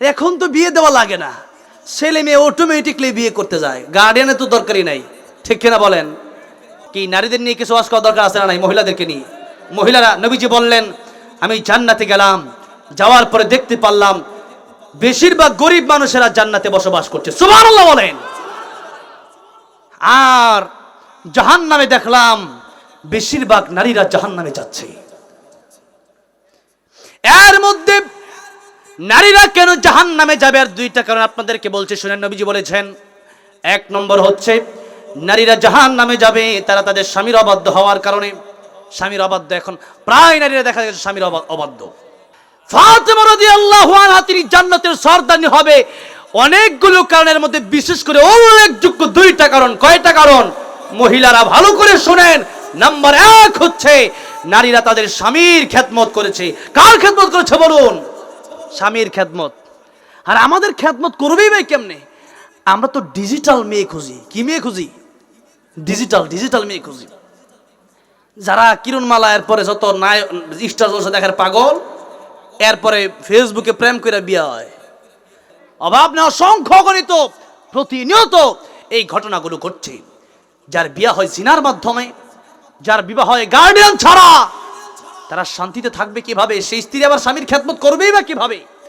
এখন তো বিয়ে দেওয়া লাগে না। ছেলে মেয়ে অটোমেটিকলি বিয়ে করতে যায়। গার্ডিয়ানের তো দরকারই নাই। ঠিক কিনা বলেন? কি, নারীদের নিয়ে কিছু ওয়াজ করা দরকার আছে না নাই মহিলাদেরকে নিয়ে? মহিলারা, নবীজি বললেন, আমি জান্নাতে গেলাম, যাওয়ার পরে দেখতে পারলাম, বেশিরভাগ গরিব মানুষেরা জান্নাতে বসবাস করছে। সুবহানাল্লাহ বলেন। আর জাহান নামে দেখলাম, বেশিরভাগ নারীরা জাহান নামে যাচ্ছে। এর মধ্যে নারীরা কেন জাহান নামে যাবে? আর দুইটা কারণ আপনাদেরকে বলছে, শুনেন, নবীজি বলেছেন, এক নম্বর হচ্ছে, নারীরা জাহান নামে যাবে, তারা তাদের স্বামীর অবাধ্য হওয়ার কারণে। স্বামীর অবাধ্য এখন, প্রায় নারীরা দেখা গেছে স্বামীর অবা- অবাধ্য। জান্নাতের সর্দানি হবে। অনেকগুলো কারণের মধ্যে বিশেষ করে উল্লেখযোগ্য দুইটা কারণ। কয়টা কারণ? মহিলারা ভালো করে শুনেন। নাম্বার এক হচ্ছে, নারীরা তাদের স্বামীর খেদমত করেছে। কার খেদমত করেছে বলুন? স্বামীর খেদমত। আর আমাদের খ্যাতমত করবেই ভাই কেমনে? আমরা তো ডিজিটাল মেয়ে খুঁজি। কি মেয়ে খুঁজি? ডিজিটাল ডিজিটাল মেয়ে খুঁজি। যারা কিরণমালা, এরপরে যত নাই স্টার জলসা দেখার পাগল, এরপরে ফেসবুকে প্রেম করে বিয়ে হয়। অভাব না অসংখ্য গণিত প্রতিনিয়ত এই ঘটনাগুলো ঘটছে। যার বিয়ে হয় সিনার মাধ্যমে, যার বিবাহ হয় গার্ডিয়ান ছাড়া। তারা শান্তিতে থাকবে কীভাবে? সেই স্ত্রী আবার স্বামীর খ্যাতমত করবেই বা কীভাবে?